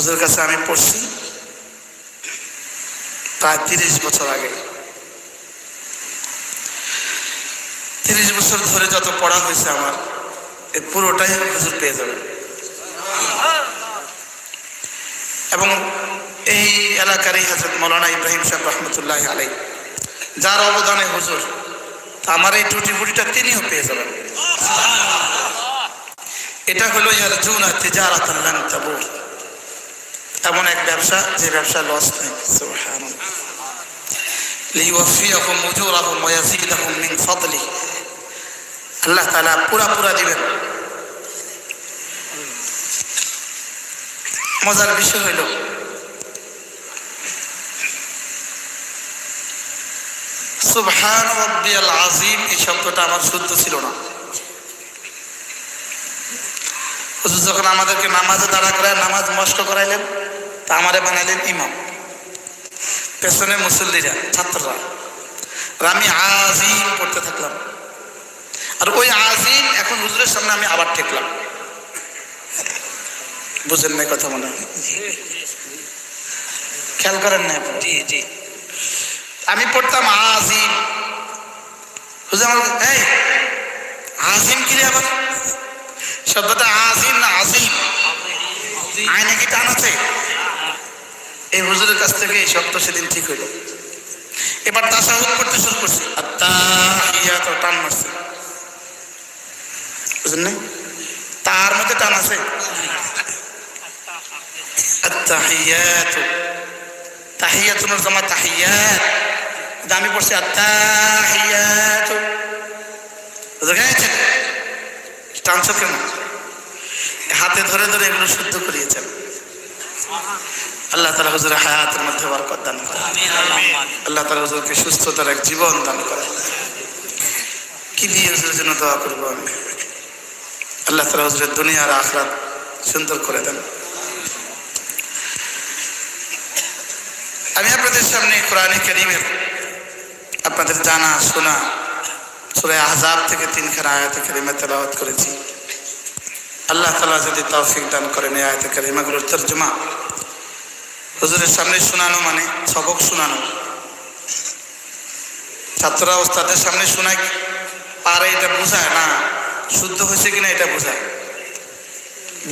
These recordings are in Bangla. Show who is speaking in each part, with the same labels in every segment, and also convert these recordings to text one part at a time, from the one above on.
Speaker 1: হুজুর কাছে আমি পড়ছি প্রায় তিরিশ বছর আগে। তিরিশ বছর ধরে যত পড়া হয়েছে আমার এই পুরোটাই হুজুর পেয়ে যাবে। এবং এই এলাকারই হাজরত মৌলানা ইব্রাহিম সাহেব রহমতুল্লাহ আলাই যার অবদানে হুজুর আমার এই টুটি ফুটিটা তিনিও পেয়ে যাবেন। এটা হলো ইয়ার জুন তিজারাত লান তাবুর এমন এক ব্যবসা যে ব্যবসা লস আল্লাহ তাআলা পুরা পুরা দিবেন। মজার বিষয় হইল, সুবহান এই শব্দটা আমার শুদ্ধ ছিল না। হুজুর যখন আমাদেরকে নামাজে দাঁড়া করায় নামাজ মস্ক করাইলেন তা আমারে বানাইলেন ইমাম। পেছনে মুসল্লিরা ছাত্ররা। আর আমি আজিম পড়তে থাকলাম। আর ওই আজিম এখন হুজুরের সামনে আমি আবার ঠেকলাম। বুঝেন নাই কথা মনে? খেয়াল করেন না
Speaker 2: জি জি।
Speaker 1: আমি পড়তাম আজিম হুজুর আমার এই আজিম কি রে আবার? শব্দটা আজিম না আজিম আইনে কি টান আছে? এই হুজুরের কাছ থেকে এই শব্দ সেদিন ঠিক হইল। এবার করতে শুরু করছি। টান মারছে। বুঝলেন তার মধ্যে টান আছে। আমি পড়ছি টানছ কেন? হাতে ধরে ধরে এগুলো শুদ্ধ করিয়েছেন আল্লাহ তালা হুজুরের হায়াতের মধ্যে বরকত দান করে আল্লাহ তালা হুজুরকে সুস্থতার এক জীবন দান করে কি দিয়ে হুজুরের জন্য দোয়া করব আমি? আল্লাহ তালা হুজুরের দুনিয়ার আখরাত সুন্দর করে দেন। আমি আপনাদের সামনে কোরআনে করিমের আপনাদের জানা শোনা সুরে আহজাব থেকে তিন তিনখানা আয়াতে করিমে তেলাওয়াত করেছি। আল্লাহ তালা যদি তৌফিক দান করেন এই আয়াতে করিমাগুলোর তর্জমা। হুজুরের সামনে শোনানো মানে সবক শোনানো। ছাত্ররা ওস্তাদের সামনে শোনায় পারে এটা বোঝায়? না শুদ্ধ হয়েছে কিনা এটা বোঝায়।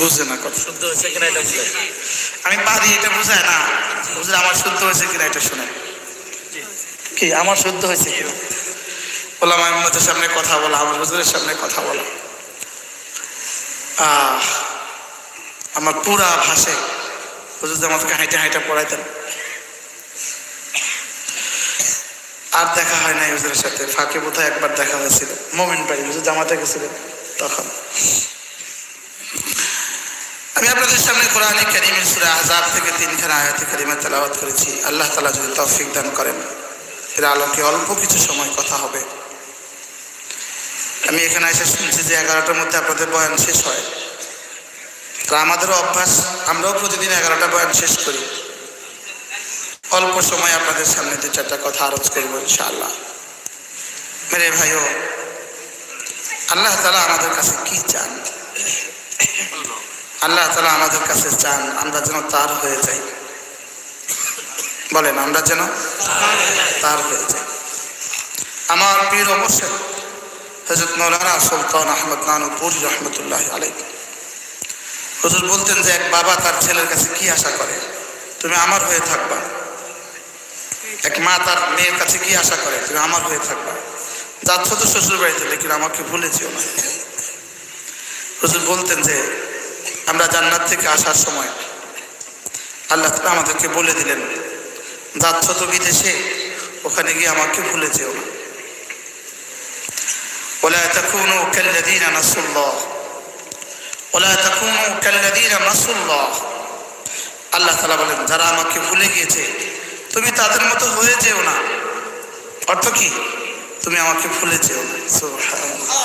Speaker 1: বুঝে না কথা।
Speaker 2: শুদ্ধ হয়েছে কিনা এটা বুঝে
Speaker 1: আমি পারি এটা বোঝায়? না বুঝলে আমার শুদ্ধ হয়েছে কিনা এটা শোনায়। কি আমার শুদ্ধ হয়েছে কিনা? বললাম আহমদের সামনে কথা বলা, আমার হুজুরের সামনে কথা বলা। আহ, আমার পুরা ভাষে হুজুর যে আমাদেরকে হাইটে হাইটে পড়াইতেন। আর দেখা হয় নাই হুজুরের সাথে, ফাঁকে বোধহয় একবার দেখা হয়েছিল। মোমেন্ট বাড়ি হুজুর জামাতে গেছিলেন তখন। আমি আপনাদের সামনে কোরআনে কারিমের সুরা আজাব থেকে তিনখানা আয়াতে কারিমা তেলাওয়াত করেছি। আল্লাহ তালা যদি তৌফিক দান করেন, এর আলোকে অল্প কিছু সময় কথা হবে। আমি এখানে এসে শুনছি যে এগারোটার মধ্যে আপনাদের বয়ান শেষ হয়। তা আমাদেরও অভ্যাস, আমরাও প্রতিদিন এগারোটা বয়ান শেষ করি। অল্প সময় আপনাদের সামনে দু চারটা কথা আরজ করব ইনশাআল্লাহ। মেরে ভাইও, আল্লাহ তালা আমাদের কাছে কি চান? আল্লাহ তালা আমাদের কাছে চান আমরা যেন তার হয়ে যাই। বলেন, আমরা যেন তার হয়ে যাই। আমার পীর অবশ্যই হজরত মৌলানা সুলতান আহমদ নানুপুর রহমতুল্লাহ আলাই হুজুর বলতেন যে, এক বাবা তার ছেলের কাছে কি আশা করে? তুমি আমার হয়ে থাকবা। এক মা তার মেয়ের কাছে কি আশা করে? তুমি আমার হয়ে থাকবা। যাচ্ছ তো শ্বশুর বাড়িতে লেকিন আমাকে ভুলে যেও না। হুজুর বলতেন যে, আমরা জান্নাত থেকে আসার সময় আল্লাহ আমাদেরকে বলে দিলেন, যাচ্ছ তো বিদেশে, ওখানে গিয়ে আমাকে ভুলে যেও না। ولا تكونوا كالذين نسوا الله ولا تكونوا كالذين نسوا الله আল্লাহ তালা বলেন যারা আমাকে ভুলে গিয়েছে তুমি তাদের মতো হয়ে যেও না অর্থ কি তুমি আমাকে ভুলে যেও না সুবহানাল্লাহ।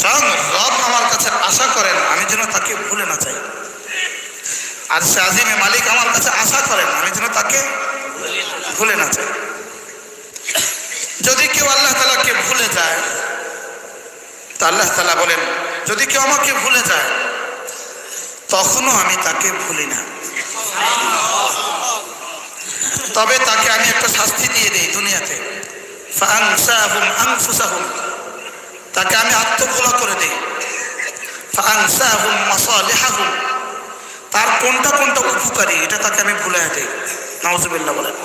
Speaker 1: স্বয়ং রব আমার কাছে আশা করেন আমি যেন তাকে ভুলে না চাই আর সে আজিমে মালিক আমার কাছে আশা করেন আমি যেন তাকে ভুলে না চাই যদি কেউ আল্লাহ তালাকে ভুলে যায়, তা আল্লাহ তালা বলেন, যদি কেউ আমাকে ভুলে যায়, তখনও আমি তাকে ভুলি না। তবে তাকে আমি একটা শাস্তি দিয়ে দিই দুনিয়াতে। তাকে আমি আত্মভোলা করে দিই। তার কোনটা কোনটা উপকারী, এটা তাকে আমি ভুলে দিই। নাউজুবিল্লাহ বলেন।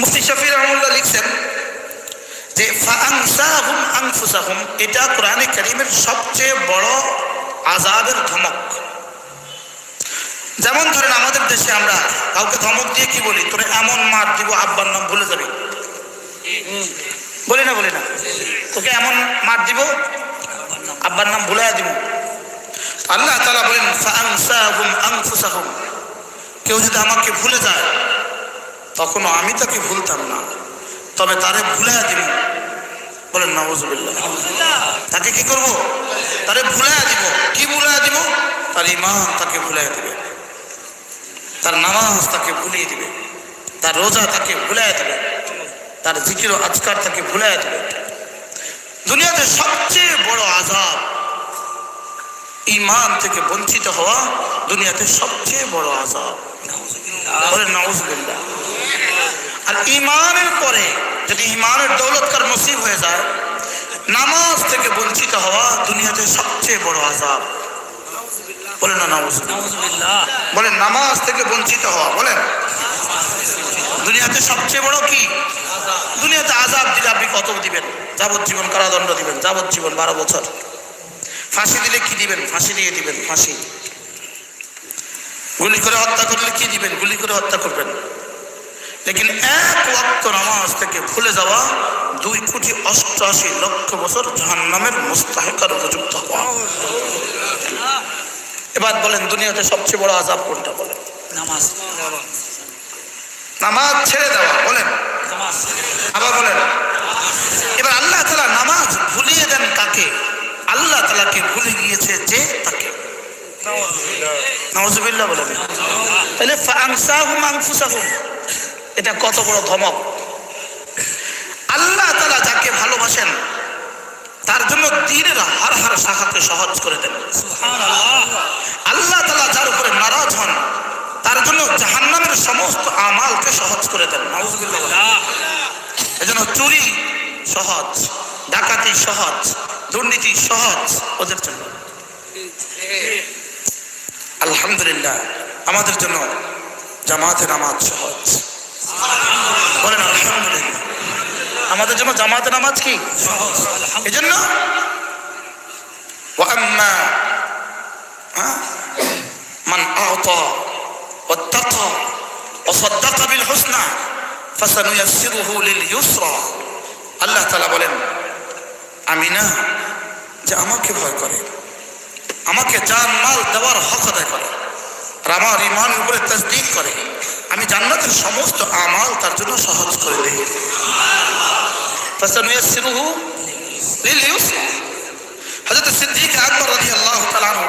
Speaker 1: মুফতি শফি রহমুল্লাহ লিখছেন যে ফাংসাহুম আনফুসাহুম, এটা কোরআনে কারীমের সবচেয়ে বড় আজাবের ধমক। যেমন ধরেন আমাদের দেশে আমরা কাউকে ধমক দিয়ে কি বলি? তোরা এমন মার দিব, আব্বার নাম ভুলে যাবি। বলি না বলি না। তোকে এমন মার দিব, আব্বার নাম ভুলে দিব। আল্লাহ তালা বলেন, ফাআনসাহুম আনফুসাহুম। কেউ যদি আমাকে ভুলে যায়, তখনও আমি তাকে ভুলতাম না। তবে তারে ভুলে দিব বলেন নওয়াজুবিল্লাহ তাকে কি করব? তারে ভুলে দিব। কি ভুলে দিব? তার ইমান তাকে ভুলে দিবে। তার নামাজ তাকে ভুলিয়ে দিবে। তার রোজা তাকে ভুলাই দেবে। তার জিকির আজকার তাকে ভুলে দেবে। দুনিয়াতে সবচেয়ে বড় আজাব ইমান থেকে বঞ্চিত হওয়া দুনিয়াতে সবচেয়ে বড় আজাব আর ইমানের পরে যদি ইমানের দৌলতকার নসিব হয়ে যায় নামাজ থেকে বঞ্চিত হওয়া দুনিয়াতে সবচেয়ে বড় আজাব বলেন না নাউজুবিল্লাহ। বলেন নামাজ থেকে বঞ্চিত হওয়া। বলেন দুনিয়াতে সবচেয়ে বড় কি? দুনিয়াতে আজাব দিলে আপনি কত দিবেন? যাবজ্জীবন কারাদণ্ড দিবেন যাবজ্জীবন বারো বছর। ফাঁসি দিলে কি দিবেন? ফাঁসি দিয়ে দিবেন ফাঁসি। গুলি করে হত্যা করলে কি দিবেন? গুলি করে হত্যা করবেন। লেকিন এক ওয়াক্ত নামাজ থেকে ভুলে যাওয়া দুই কোটি অষ্টআশি লক্ষ বছর জাহান্নামের মুস্তাহেকার উপযুক্ত হওয়া। এবার বলেন দুনিয়াতে সবচেয়ে বড় আজাব কোনটা বলেন?
Speaker 2: নামাজ।
Speaker 1: নামাজ ছেড়ে দেওয়া বলেন। আবার বলেন এবার আল্লাহ তালা নামাজ ভুলিয়ে দেন কাকে? আল্লাহ তালাকে ভুলে গিয়েছে যে তাকে নওয়াজুবিল্লাহ বলেন তাহলে ফাংসাহুম এটা কত বড় ধমক। আল্লাহ তালা যাকে ভালোবাসেন তার জন্য দিনের হার হার শাখাকে সহজ করে দেন। আল্লাহ তালা যার উপরে নারাজ হন তার জন্য জাহান্নামের সমস্ত আমালকে সহজ করে দেন। এজন্য চুরি সহজ ডাকাতি সহজ। দুর্নীতি সহজ ওদের জন্য আলহামদুলিল্লাহ আমাদের জন্য জামাতে নামাজ সহজ বলেন আলহামদুলিল্লাহ আমাদের জন্য জামাতে নামাজ কি এই জন্য وأما ها؟ من أعطى واتقى وصدق بالحسنى فسنيسره لليسرى আল্লাহ তালা বলেন আমি না যে আমাকে ভয় করে, আমাকে জান, মাল দেওয়ার হক আদায় করে, আর আমার ইমানের উপরে তসদিক করে। আমি জান্নাতের সমস্ত আমাল তার জন্য সহজ করে দিই। ইউসরা। হযরত সিদ্দিক আকবর তাআলা আনহু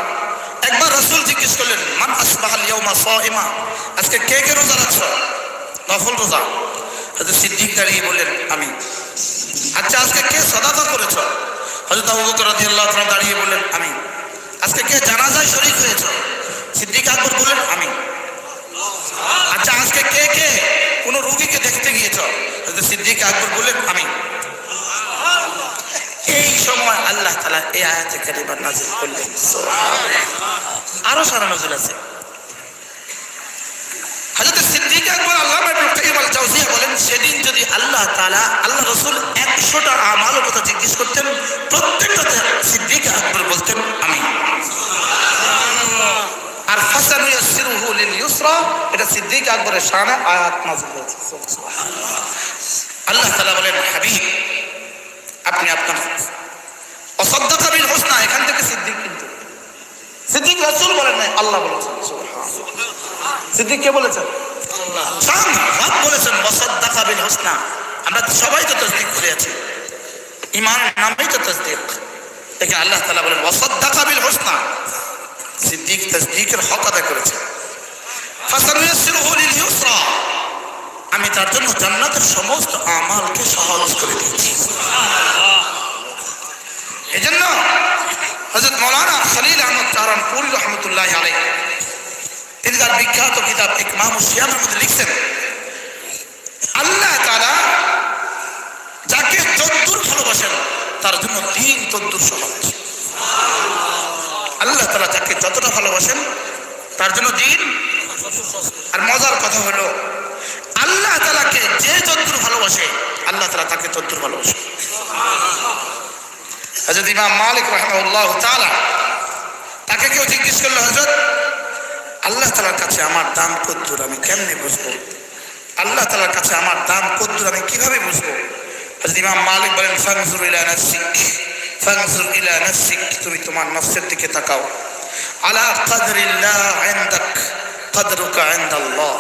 Speaker 1: একবার রাসূল জিজ্ঞেস করলেন, মান আসবাহাল ইয়াউমা সাইমা আজকে কে কে রোজা রাখছো? নফল রোজা। হযরত সিদ্দিক দাঁড়িয়ে বললেন, আমি। আচ্ছা আজকে কে সদাকা করেছ? হযরত আবু বকর রাদিয়াল্লাহু তাআলা দাঁড়িয়ে বললেন আমি আজকে কে জানাজায় শরীক হয়েছো? সিদ্দিক আকবর বললেন আমি আচ্ছা আজকে কে কে কোন রোগীকে দেখতে গিয়েছো? হযরত সিদ্দিক আকবর বললেন আমি এই সময় আল্লাহ তালা এই আয়াতে কারিমা নাজিল করলেন। আরও সারা নজর আছে। হযরত সিদ্দিক আকবর আল্লাহ ইবনে কাইয়িম আল জাওজিয়া বলেন, সেদিন যদি আল্লাহ তাআলা, আল্লাহ রাসূল 100টা আমালের কথা জিজ্ঞেস করতেন প্রত্যেকটাতে সিদ্দিক আকবর বলতেন আমি। আর ফাসানু ইয়াসিরুহু লিল ইউসরা এটা সিদ্দিক আকবরের শানে আয়াত নাযিল হয়েছে। আল্লাহ তাআলা বলেন হাবিব আপনি আপনার অসদ্দকা বিল হোসনা এখান থেকে সিদ্দিক কিন্তু। সিদ্দিক রাসূল বলেন নাই আল্লাহ বলেছেন। সিদ্দিক কে বলেছেন? রব বলেছেন অসদ্দকা বিল হোসনা। আমরা সবাই তো তসদিক করে আছি। ইমান নামেই তো তসদিক। দেখে আল্লাহ তাআলা বলেন অসদ্দকা বিল হোসনা। সিদ্দিক তসদিকের হক আদায় করেছে। আমি তার জন্য জান্নাতের সমস্ত আমালকে সহজ করে দিয়েছি। এজন্য হজরত মৌলানা খলিল আহমদ চারণপুরি রহমতুল্লাহ আলাই তিনি তার বিখ্যাত কিতাব ইকমাম মধ্যে লিখছেন, আল্লাহ তারা যাকে তদ্দুর ভালোবাসেন, তার জন্য দিন তদ্দুর সহজ। আল্লাহ তালা যাকে যতটা ভালোবাসেন, তার জন্য দিন। আর মজার কথা হলো, আল্লাহ তালাকে যে তদ্দুর ভালোবাসে, আল্লাহ তালা তাকে তদ্দুর ভালোবাসে। হজরত ইমাম মালিক রহমাউল্লাহ তালা তাকে কেউ জিজ্ঞেস করল হজরত আল্লাহ তালার কাছে আমার দাম কদ্দুর আমি কেমনে বুঝব? আল্লাহ তালার কাছে আমার দাম কদ্দুর আমি কীভাবে বুঝব? ইমাম মালিক বলেন ফাংজুর ইলা নাফসিক ফাংজুর ইলা নাফসিক, তুমি তোমার নফসের দিকে তাকাও। আলা কাদরিল্লাহ ইনদাক, কদরুকা ইনদাল্লাহ।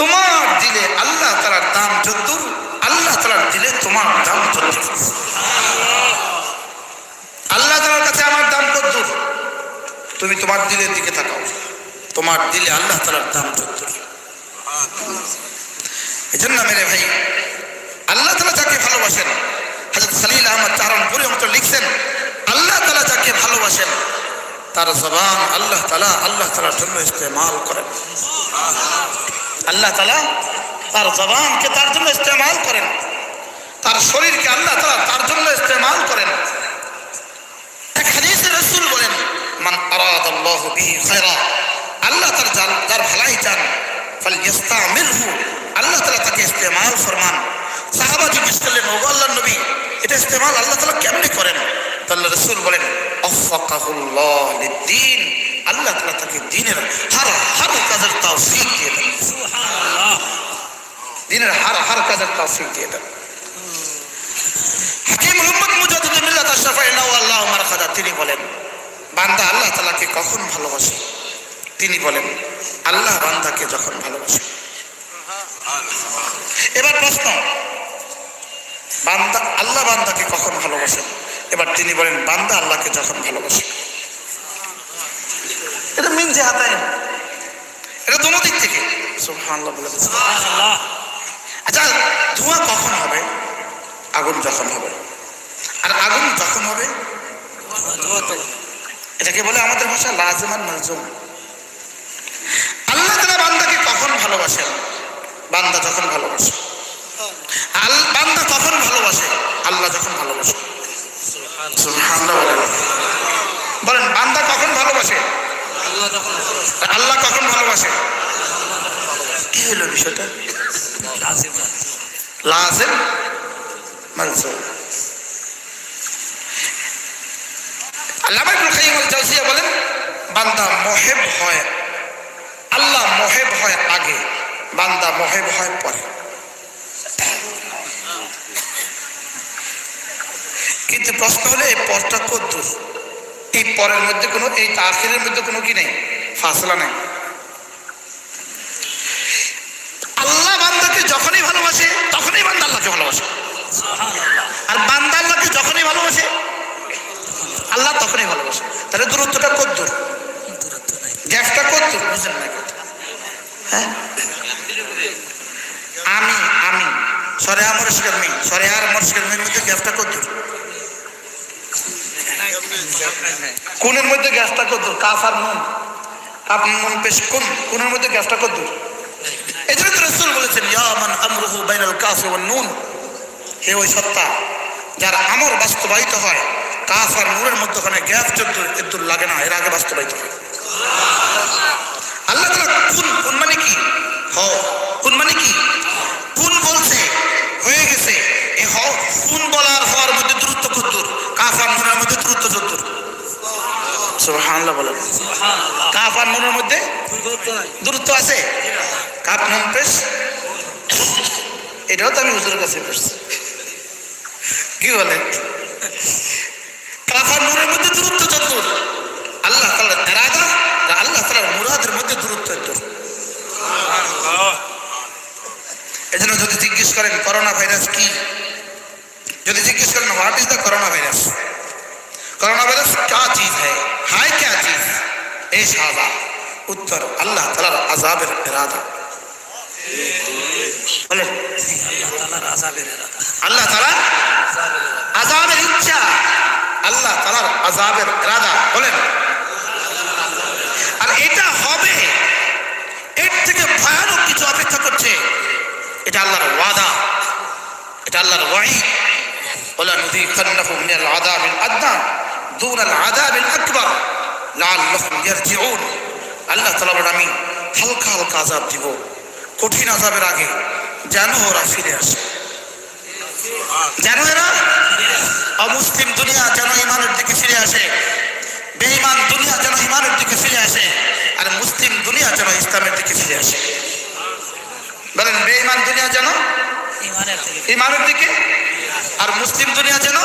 Speaker 1: তোমার দিলে আল্লাহ তালার দাম যদ্দুর, আল্লাহ তালার দিলে তোমার দাম যদ্দুর। আল্লাহ তালার কাছে আমার দাম কদ্দুর তুমি তোমার দিলের দিকে তাকাও। তোমার দিলে আল্লাহ তালার দাম যদ্দুর। এই জন্য মেরে ভাই আল্লাহ তালা যাকে ভালোবাসেন, হাজরত খালিল আহমদ চারণপুরি মতো লিখছেন, আল্লাহ তালা যাকে ভালোবাসেন, তার জবান আল্লাহ তালা, আল্লাহ তালার জন্য ইস্তেমাল করেন। আল্লাহ তালা তার জবানকে তার জন্য ইস্তেমাল করেন। তার শরীরকে আল্লাহ তালা তার জন্য ইস্তেমাল করেন। এক হাদিসে বলেন, মান আল্লাহ বিহি খায়রা আল্লাহ তার যার ভালাই চান ফাল ইস্তামিলহু আল্লাহ তাআলা তাকে ইস্তেমাল ফরমান। সাহাবা জিজ্ঞেস করলেন, ওগো আল্লাহর নবী, এটা ইস্তেমাল আল্লাহ তাআলা কেমনে করেন? তাহলে রসুল বলেন, আফাকাহুল্লাহ লিদ্দিন। আল্লাহ তাআলা তাকে দ্বীনের হর হর কাজের তৌফিক দিয়ে দেন। দ্বীনের হর হর কাজের তৌফিক দিয়ে দেন। হাকিম মোহাম্মদ মুজাহিদ মিল্লাত আশরাফা আল্লাহ মারখাদা তিনি বলেন, বান্দা আল্লাহ তালাকে কখন ভালোবাসে? তিনি বলেন আল্লাহ বান্দাকে যখন ভালোবাসে। এবার প্রশ্ন বান্দা আল্লাহ বান্দাকে কখন ভালোবাসেন? এবার তিনি বলেন বান্দা আল্লাহকে যখন ভালোবাসে। এটা মিন যে হাতায় এটা দোনো দিক থেকে। আচ্ছা ধোঁয়া কখন হবে? আগুন যখন হবে। আর আগুন যখন হবে? এটাকে বলে আমাদের ভাষা লাজমান মালজুম। আল্লাহ তালা বান্দাকে কখন ভালোবাসেন? বান্দা যখন ভালোবাসে। আল বান্দা কখন ভালোবাসে আল্লাহ যখন ভালোবাসে। বলেন। বান্দা কখন ভালোবাসে? আল্লাহ কখন ভালোবাসে? কি হলো বিষয়টা? লাজেম মালজুম আল্লামা ইবনুল কাইয়িম আল জাওজিয়া বলেন বান্দা মহেব হয়। আল্লাহ মহেব হয় আগে, বান্দা মহেব হয় পরে। কিন্তু প্রশ্ন হলে, এই পরটা কদ্দুর এই পরের মধ্যে কোনো, এই তাখিরের মধ্যে কোনো কি নেই? ফাসলা নেই। আল্লাহ বান্দাকে যখনই ভালোবাসে, তখনই বান্দা আল্লাহকে ভালোবাসে। আর বান্দা আল্লাহকে যখনই ভালোবাসে, আল্লাহ তখনই ভালোবাসে। তাহলে দূরত্বটা কত দূর গ্যাপটা কত? বুঝেন না হ্যাঁ? আমি আমি। সরে আমার শিকার মেয়ে, সরে আর আমার শিকার মেয়ের মধ্যে গ্যাপটা কত দূর? কোনের মধ্যে গ্যাসটা দূর? কাফ আর নুন। কাপ নুন, পেশ কোন কোনের মধ্যে গ্যাসটা দূর? এই জন্য তো রসুল বলেছেন, ইয়া মান আমরুহু বাইনাল কাফ ওয়ান নুন। হে ওই সত্তা, যার আমর বাস্তবায়িত হয়, কাফ আর নূরের মধ্যখানে গ্যাপ চোদ্দ লাগে না, এর আগে বাস্তবায়িত হয়। আল্লাহ তালা কোন কোন মানে কি? হ কোন মানে কি? কোন বলছে? হয়ে গেছে। এ হ কোন বলার হওয়ার মধ্যে দূরত্ব কদ্দুর কাফ আর নূরের মধ্যে দূরত্ব চদ্দুর সুবহানাল্লাহ বলেন। কাফ আর নূরের মধ্যে দূরত্ব আছে? কাপ নুন পেশ। এটাও তো আমি হুজুরের কাছে পড়ছি। কি বলে কাফার নূরের মধ্যে দূরত্ব চতুর আল্লাহ তালার এরাদা আর আল্লাহ তালার মুরাদের মধ্যে দূরত্ব চতুর এজন্য যদি জিজ্ঞেস করোনা ভাইরাস কি? যদি জিজ্ঞেস করেন what is the corona virus corona virus কা চিজ হ্যাঁ হাই ক্যা চিজ? এই সাজা উত্তর, আল্লাহ তালার আজাবের এরাদা আল্লাহ তালার আজাবের ইচ্ছা। আল্লাহ তালার আজাবের এরাদা বলেন। আর এটা হবে। এর থেকে ভয়ানক কিছু অপেক্ষা করছে। এটা আল্লাহর ওয়াদা। এটা আল্লাহর ওয়াহি। ওলা নদী খান্নাহু মিনাল আযাবিল আদনা দুনাল আযাবিল আকবার। লাআল্লাহুম ইয়ারজিউন। আল্লাহ তাআলা বলেন, আমি হালকা হালকা আযাব দিব। কঠিন আযাবের আগে যেন ওরা ফিরে আসে। যেন এরা অমুসলিম দুনিয়া যেন ইমানের দিকে ফিরে আসে, বেঈমান দুনিয়া যেন ইমানের দিকে ফিরে আসে, আর মুসলিম দুনিয়া যেন ইসলামের দিকে ফিরে আসে। বলেন, বেঈমান দুনিয়া যেন
Speaker 2: ইমানের
Speaker 1: দিকে। আর মুসলিম দুনিয়া যেন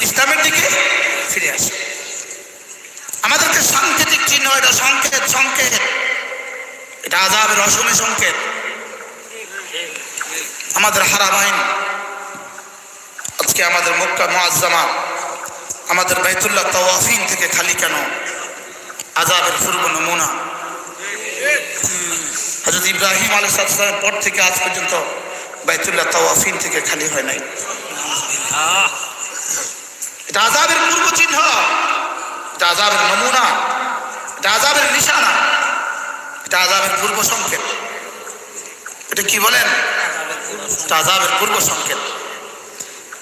Speaker 2: ইসলামের দিকে।
Speaker 1: ফিরে আসে। আমাদেরকে সাংকেতিক চিহ্ন এটা সংকেত সংকেত। এটা আজাবের অসমে সংকেত। আমাদের হারামাইন আজকে আমাদের মক্কা মুআজ্জামা আমাদের বাইতুল্লাহ তাওয়াফিন থেকে খালি কেন? আজাবের পূর্ব নমুনা। হজরত ইব্রাহিম আলাইসালামের পর থেকে আজ পর্যন্ত বাইতুল্লাহ তাওয়াফিন থেকে খালি হয় নাই। এটা আজাবের পূর্ব চিহ্ন। এটা আজাবের নমুনা। এটা আজাবের নিশানা। এটা আজাবের পূর্ব সংকেত। এটা কি বলেন? এটা আজাবের পূর্ব সংকেত।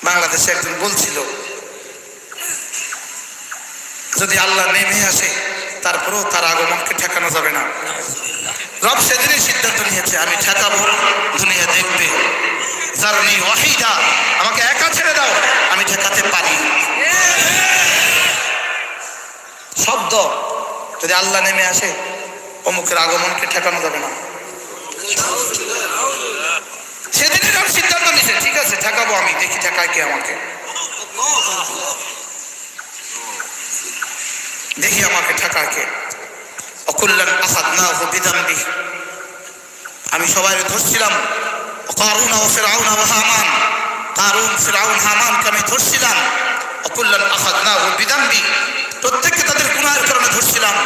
Speaker 1: বাংলাদেশে একজন বলছিল, যদি আল্লাহ নেমে আসে তারপরেও তার আগমনকে ঠেকানো যাবে না। রব সেদিনই সিদ্ধান্ত নিয়েছে, আমি ঠেকাবো, দুনিয়া দেখবে। জারনি ওয়াহিদা, আমাকে একা ছেড়ে দাও, আমি ঠেকাতে পারি। শব্দ যদি আল্লাহ নেমে আসে, অমুকের আগমনকে ঠেকানো যাবে না। সেদিনই রব সিদ্ধান্ত নিয়েছে, ঠিক আছে, ঠেকাবো আমি, দেখি ঠেকায় কে আমাকে। দেখি আমাকে ঠেকায় কে আসাদ না হো বিদাম্বি আমি সবাই ধরছিলাম কারুন ও ফেরাউন ও হামান। কারুন, ফেরাউন, হামানকে আমি ধরছিলাম, অকুল্লান আসাদ না হো বিদাম্বি প্রত্যেককে তাদের গুণায়ের কারণে ধরছিলাম।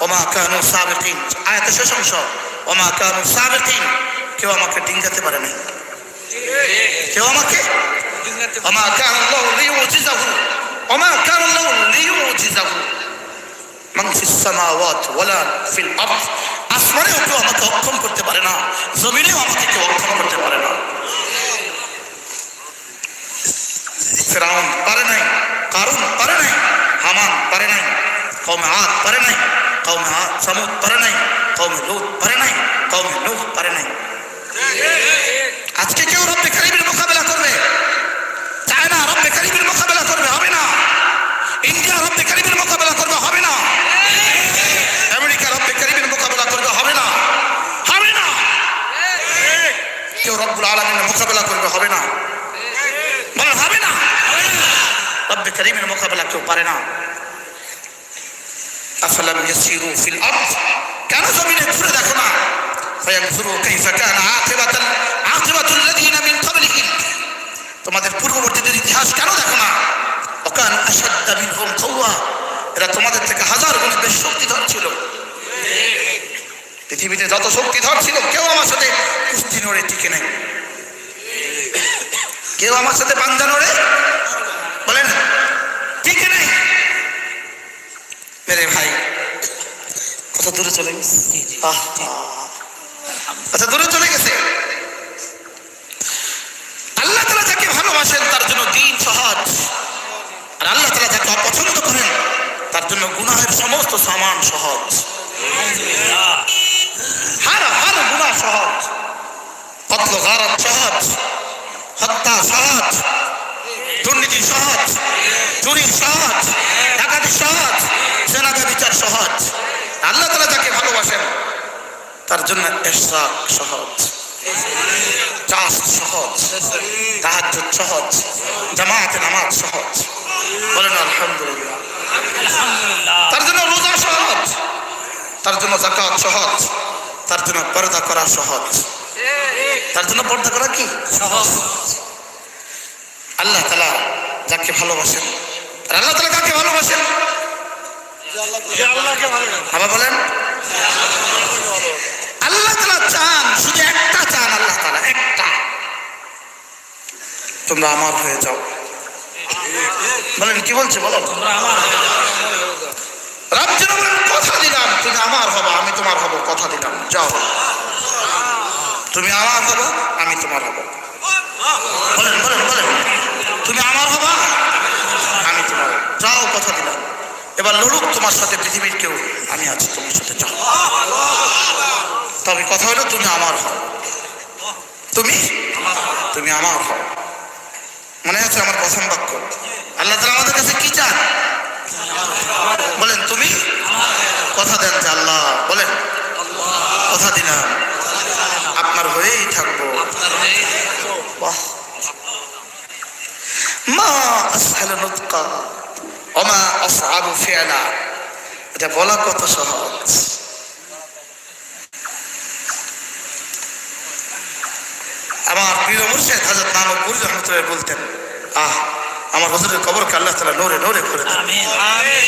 Speaker 1: ওমা কানু সাবেকিন। আয়াতে শেষ অংশ, ওমা কানু সাবেকিন। কেউ আমাকে ডিঙ্গাতে পারে নাই। কেউ আমাকে? ওমা কান আল্লাহু লিইউজিজাহু ওমা কান আল্লাহু লিইউজিজাহু মান ফিস সামাওয়াত ওয়ালা ফিল আরদ আসমানেও কেউ আমাকে অক্ষম করতে পারে না জমিনেও আমাকে কেউ অক্ষম করতে পারে না ফেরাউন পারে নাই কারুন পারে নাই হামান পারে নাই কৌমে আদ পারে নাই কৌমে আদ সামুদ পারে নাই কৌমে লুত পারে নাই কৌমে নূহ পারে নাই আজকে কেউ রব্বে কারিমের মোকাবেলা করবে চায়না রব্বে কারিমের মোকাবেলা করবে হবে না ইন্ডিয়া রব্বে কারিমের মোকাবেলা করবে হবে না আমেরিকা রব্বে কারিমের মোকাবেলা করবে হবে না হবে না কেউ রব্বুল আলমিনের মোকাবেলা করবে হবে না বলেন হবে না রব্বে করিমের মোকাবেলা কেউ পারে না আফলাম ইয়াসিরু ফিল আরদ কেন জমিনে ঘুরে দেখো না ফায়ানজুরু কাইফা কানা আকিবাতাল আকিবাতুল লাযিনা মিন ক্বাবলিহিম তোমাদের পূর্ববর্তীদের ইতিহাস কেন দেখো না? ওকান আশাদ্দা মিনহুম কওয়া এরা তোমাদের থেকে হাজার গুণ বেশি শক্তিধর ছিল। পৃথিবীতে যত শক্তিধর ছিল কেউ আমার সাথে কুস্তি নড়ে টিকে নাই। কেউ আমার সাথে পাঞ্জা নড়ে বলেন টিকে নাই। মেরে ভাই কত দূরে চলে গেছে। আচ্ছা দূরে চলে গেছে। আল্লাহ তালা যাকে ভালোবাসেন তার জন্য দিন সহজ। আর আল্লাহ তালা যাকে অপছন্দ করেন তার জন্য গুনাহের সমস্ত সামান সহজ। হার হার গুণা সহজ। কতল, গারত সহজ। হত্যা সহজ। দুর্নীতি সহজ। চুরি সহজ। ডাকাতি সহজ। সেনাদা বিচার সহজ। আল্লাহ তালা যাকে ভালোবাসেন, তার জন্য এশরাক সহজ। চাষ সহজ। তাহাজ্জুদ সহজ। জামাতে নামাজ সহজ। বলেন আলহামদুলিল্লাহ। তার জন্য রোজা সহজ। তার জন্য জাকাত সহজ। তার জন্য পর্দা করা সহজ। তার জন্য পর্দা করা কি?
Speaker 2: সহজ।
Speaker 1: আল্লাহ তালা যাকে ভালোবাসেন আর আল্লাহ তালা কাকে ভালোবাসেন? আবার বলেন আল্লাহ তালা চান শুধু একটা চান আল্লাহ তালা একটা। তোমরা আমার হয়ে যাও। বলেন, কি বলছে বলো
Speaker 2: তোমরা আমার
Speaker 1: রাম যেন বলেন কথা দিলাম, তুমি আমার হব, আমি তোমার হব, কথা দিলাম, যাও। তুমি আমার হব, আমি তোমার হব। বলেন বলেন বলেন। তুমি আমার হবা, আমি তোমার। যাও, কথা দিলাম। এবার লড়ুক তোমার সাথে পৃথিবীর কেউ, আমি আছি তোমার সাথে, যাও। তবে কথা হলো, তুমি আমার হও। তুমি? তুমি আমার হও। মনে আছে আমার প্রথম বাক্য? আল্লাহ তালা আমাদের কাছে কি চান? বলেন, তুমি? কথা দেন যে আল্লাহ, বলেন। কথা দিলাম। আপনার হয়েই থাকব। বাহ। মা আসহাল ওমা আসআবু এটা বলা কত সহজ আমার প্রিয় মুর্শিদ হযরত নানকপুর রহমতুল্লাহ বলতেন আহ আমার হুজুরের কবরকে আল্লাহ তাআলা নূরে নূরে করে দেন।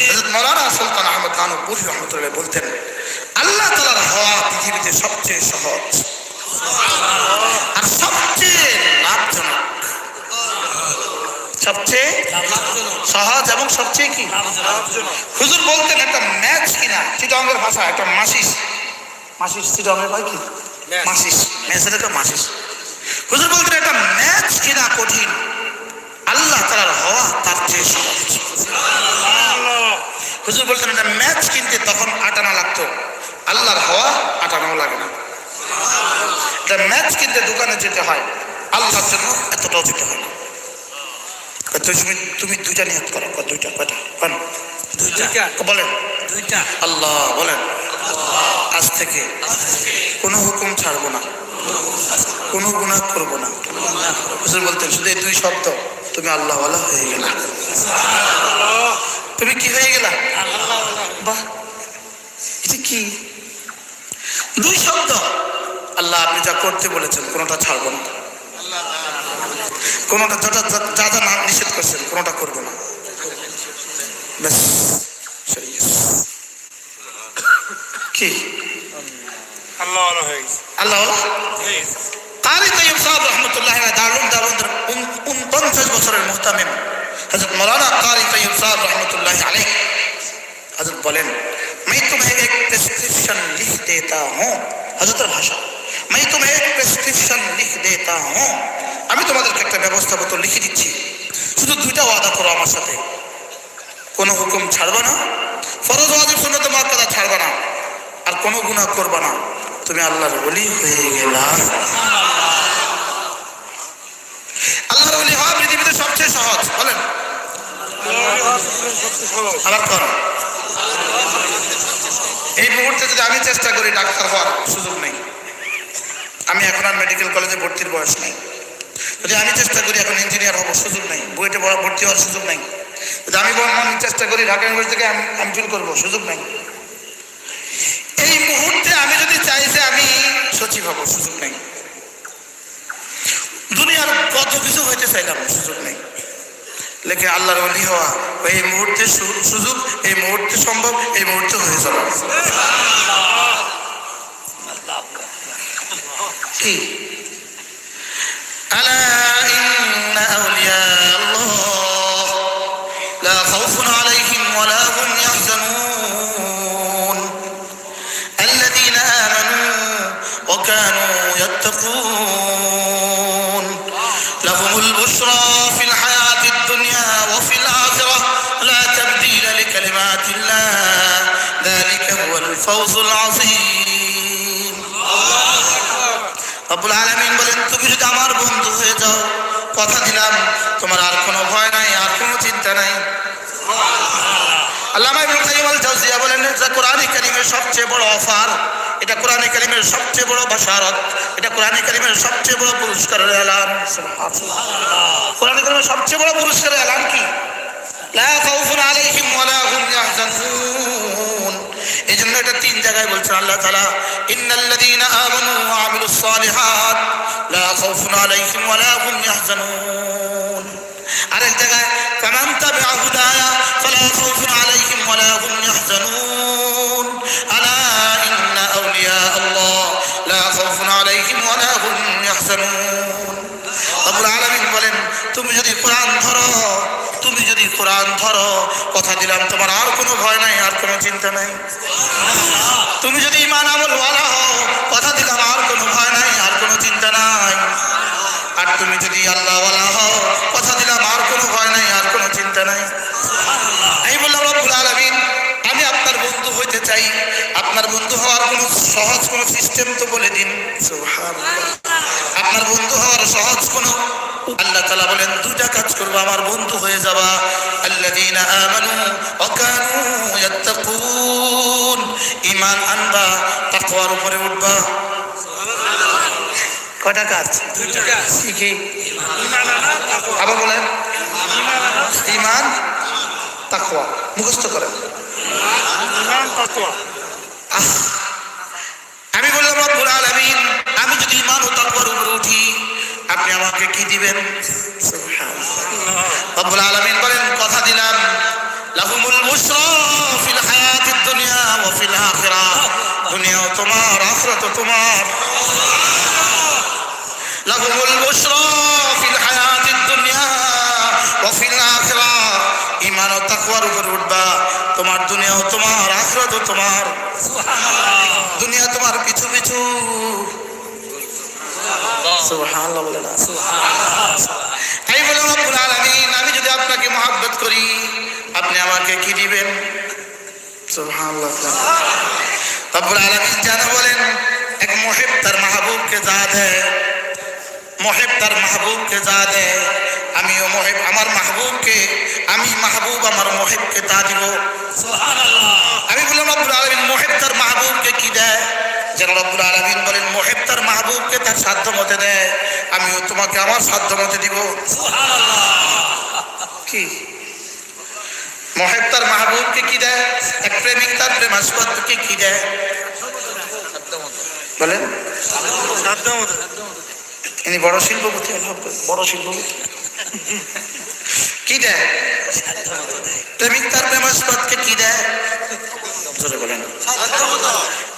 Speaker 1: হযরত মৌলানা সুলতান আহমদ নানকপুর রহমতুল্লাহ বলতেন আল্লাহ তাআলার হওয়া পৃথিবীতে সবচেয়ে সহজ আর সবচেয়ে লাভজনক। সবচেয়ে সহজ এবং সবচেয়ে কি? হুজুর বলতেন একটা ম্যাচ কিনা চিটঙ্গের ভাষা একটা মাসিস। মাসিস চিটঙ্গের ভাই কি? মাসিস। ম্যাচের একটা মাসিস। হুজুর বলতেন একটা ম্যাচ কিনা কঠিন। আল্লাহ তালার হওয়া তার চেয়ে সহজ। হুজুর বলতেন একটা ম্যাচ কিনতে তখন আটানা লাগতো। আল্লাহর হওয়া আটানাও লাগে না। একটা ম্যাচ কিনতে দোকানে যেতে হয় আল্লাহর জন্য এতটাও যেতে হয় না। তুমি তুমি দুইটা নিয়ত করো। দুইটা কয়টা? কন
Speaker 2: দুইটা।
Speaker 1: বলেন।
Speaker 2: দুইটা।
Speaker 1: আল্লাহ বলেন। আজ থেকে কোনো হুকুম ছাড়বো না। কোনো গুণা করব না। হুজুর বলতেন শুধু এই দুই শব্দ তুমি আল্লাহ হয়ে গেলা। তুমি কি হয়ে গেলা? বাহ এটা কি? দুই শব্দ। আল্লাহ আপনি যা করতে বলেছেন কোনোটা ছাড়বো না। কোনোটা যা যা- যা নিষেধ করছেন কোনোটা করব না। ব্যাস। কি?
Speaker 3: আল্লাহ আল্লাহ
Speaker 1: আল্লাহ কারি তৈব সাহেব রহমতুল্লাহ দারুন দারুন উনপঞ্চাশ বছরের মুহতামিম হজরত মৌলানা কারি তৈব সাহেব রহমতুল্লাহ আলাই হজরত বলেন मैं तुम्हें एक प्रेस्क्रिप्शन लिख देता हूँ হজরতের ভাষা मैं तुम्हें एक प्रेस्क्रिप्शन लिख देता हूँ আমি তোমাদেরকে একটা ব্যবস্থাপত্র লিখে দিচ্ছি শুধু দুইটা ওয়াদা করো আমার সাথে কোনো হুকুম ছাড়বা না ফরজ ওয়াজিব সুন্নত মাক্কাদা ছাড়বা না আর কোনো গুনাহ করবা না তুমি আল্লাহর বলি হয়ে গেলা। আল্লাহর ওলি হওয়া পৃথিবীতে সবচেয়ে সহজ, বলেন। আবার এই মুহূর্তে যদি আমি চেষ্টা করি ডাক্তার হওয়ার সুযোগ নেই। আমি এখন আর মেডিকেল কলেজে ভর্তির বয়স নেই। যদি আমি চেষ্টা করি এখন ইঞ্জিনিয়ার হব সুযোগ নেই বড় ভর্তি হওয়ার সুযোগ নেই। যদি আমি চেষ্টা করি ঢাকা ইউনিভার্সিটি থেকে আমি আমি ফিল করব, সুযোগ নেই। এই মুহূর্তে আমি যদি চাই যে আমি সচিব হব, সুযোগ নেই। দুনিয়ার কত কিছু হইতে চাইলাম, সুযোগ নেই। লেখে আল্লাহর অলি হওয়া, এই মুহূর্তে সুযোগ, এই মুহূর্তে সম্ভব, এই মুহূর্তে হয়ে যাবে রব্বুল আলামিন বলেন, তুমি যদি আমার বন্ধু হয়ে যাও, কথা দিলাম, তোমার আর কোনো ভয় নাই, আর কোনো চিন্তা নাই। আল্লামা ইবনুল বলেন সবচেয়ে বড় এটা সবচেয়ে বড় এটা সবচেয়ে বড় সবচেয়ে বড় এটা তিন জায়গায় বলছেন আল্লাহ ইন্নাল্লাযীনা আমানু সালিহাত, লা খাউফুন আলাইহিম ওয়ালা হুম ইয়াহজানুন। আরেক জায়গায়, ফামান তাবিআ হুদায়া, ফালা খাউফুন আলাইহিম ওয়ালা হুম ইয়াহজানুন। আলা ইন্না আউলিয়া আল্লাহ, লা খাউফুন আলাইহিম ওয়ালা হুম ইয়াহজানুন। রব্বুল আলামিন বলেন, তুমি যদি কোরআন ধরো, তুমি যদি কোরআন করো কথা দিলাম, তোমার আর কোনো ভয় নাই, আর কোনো চিন্তা নাই। তুমি যদি ইমান আমল ওয়ালা হও কথা দিলাম আর কোনো ভয় নাই আর কোনো চিন্তা নাই। আর তুমি যদি আল্লাহ হও কথা দিলাম আর কোনো ভয় নাই আর কোনো চিন্তা নাই। আমি বললাম রব্বুল আলামিন আমি আপনার বন্ধু হইতে চাই। আপনার বন্ধু হওয়ার কোনো সহজ কোনো সিস্টেম তো বলে দিন। আপনার বন্ধু হওয়ার সহজ কোনো? আল্লাহ তালা বলেন দুটা কাজ করব আমার বন্ধু হয়ে যাবা। আল্লাযীনা আমানু ইয়াত্তাকুন। ঈমান আনবা তাকওয়ার উপরে উঠবা। কয়টা কাজ? কি কি? আবার বলেন। ঈমান তাকওয়া মুখস্থ করেন! আমি বললাম রব্বুল আলামিন আমি যদি ইমান ও তাকওয়ার উপরে উঠি আপনি আমাকে কি দিবেন। রব্বুল আলামিন বলেন কথা দিলাম লাহুমুল বুশরা ফিল হায়াতিদ দুনিয়া ওয়া ফিল আখিরাহ দুনিয়াও তোমার আখিরাতও তোমার। ফিল হায়াতিদ দুনিয়া ওয়া ফিল আখিরাহ ঈমান ও তাকওয়ার উপরে উঠবা। তোমার দুনিয়াও তোমার আখিরাতও তোমার। দুনিয়া তোমার পিছু পিছু। সুবহানাল্লাহ। বলে না আমি বললাম রব্বুল আলামিন আমি যদি আপনাকে মহব্বত করি আপনি আমাকে কি দিবেন? সুবহানাল্লাহ। রব্বুল আলামিন যেন বলেন এক মুহিব তার মাহবুবকে যা দেয় মুহিব তার মাহবুবকে যা দেয় আমিও মহেব আমার মাহবুবকে আমি মাহবুব আমার মহেবকে তা দিব। আমি বললাম রব্বুল আলামিন মুহিব তার মাহবুবকে কি দেয়? যেন রব্বুল আলামিন বলেন মুহিব তার মাহবুবকে তার সাধ্য মতে দেয় আমিও তোমাকে আমার সাধ্য মতে দিব। কি? মুহিব তার মাহবুবকে কি দেয়? এক প্রেমিক তার প্রেমাস্পদকে কি দেয়? বলেন।
Speaker 3: সাধ্য মতো
Speaker 1: ইনি বড় শিল্পপতি হাফেজ, বড় শিল্পপতি। কি দেয়? প্রেমিক তার প্রেমাস্পদকে কি দেয়? জোরে বলেন।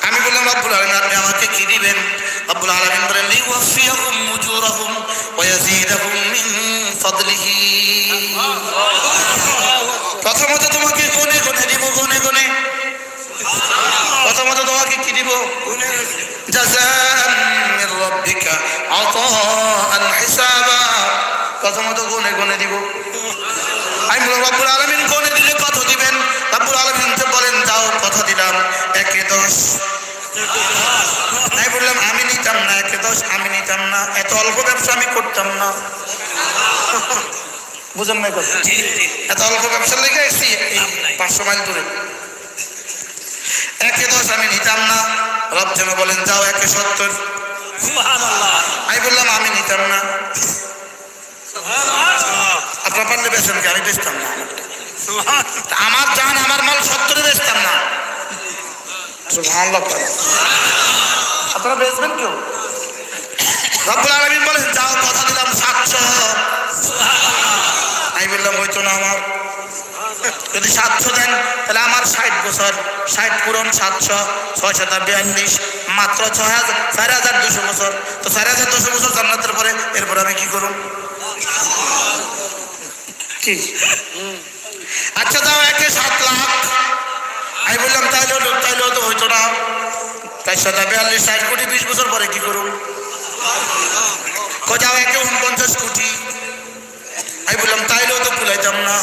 Speaker 1: আমি বললাম রব্বুল আলামিন আপনি আমাকে কি দিবেন? রব্বুল আলামিন বলেন লিওয়াফিয়াহুম উজুরাহুম ওয়া ইয়াজিদাহুম মিন ফাদলিহি। প্রথমত তোমাকে গনে গনে দিব গনে গনে প্রথমত তোমাকে কি দিব? জাযান মির রাব্বিকা আতাআন হিসাবা। প্রথমত গনে গনে দিব? আমি বললাম রব্বুল আলামিন গনে দিলে কত দিবেন? রব্বুল আলামিন তো বলেন যাও কথা দিলাম একে দশ। আমি বললাম আমি নিতাম না একে দশ আমি নিতাম না এত অল্প ব্যবসা আমি করতাম না। বুঝেন না কথা? এত অল্প ব্যবসার লেগে এসছি পাঁচশো মাইল দূরে। একে দশ আমি নিতাম না। রব যেন বলেন যাও একে সত্তর। আমি বললাম আমি নিতাম না। আপনার পারলে বেছেন কি? আমি বেচতাম না। তা আমার জান আমার মাল সত্তরে বেচতাম না। আপনারা বেচবেন কেউ? রব্বুল আলামিন বলেন যাও কথা দিলাম সাতশো। আমি বললাম হয়তো না আমার। যদি সাতশো দেন, তাহলে আমার ষাট বছর, ষাট পূরণ সাতশো ছয় সাতা বিয়াল্লিশ, মাত্র ছয় হাজার চার হাজার দুশো বছর। তো চার হাজার দুশো বছর জান্নাতের পরে, এরপরে আমি কি করুন কি? আচ্ছা দাও একে সাত লাখ। আমি বললাম তাইলে হলো তাইলেও তো হইতো না। তাই সাদা বিয়াল্লিশ, ষাট কোটি, বিশ বছর পরে কি করুন কোথাও একে উনপঞ্চাশ কোটি। আমি বললাম তাইলেও তো কুলাইতাম না।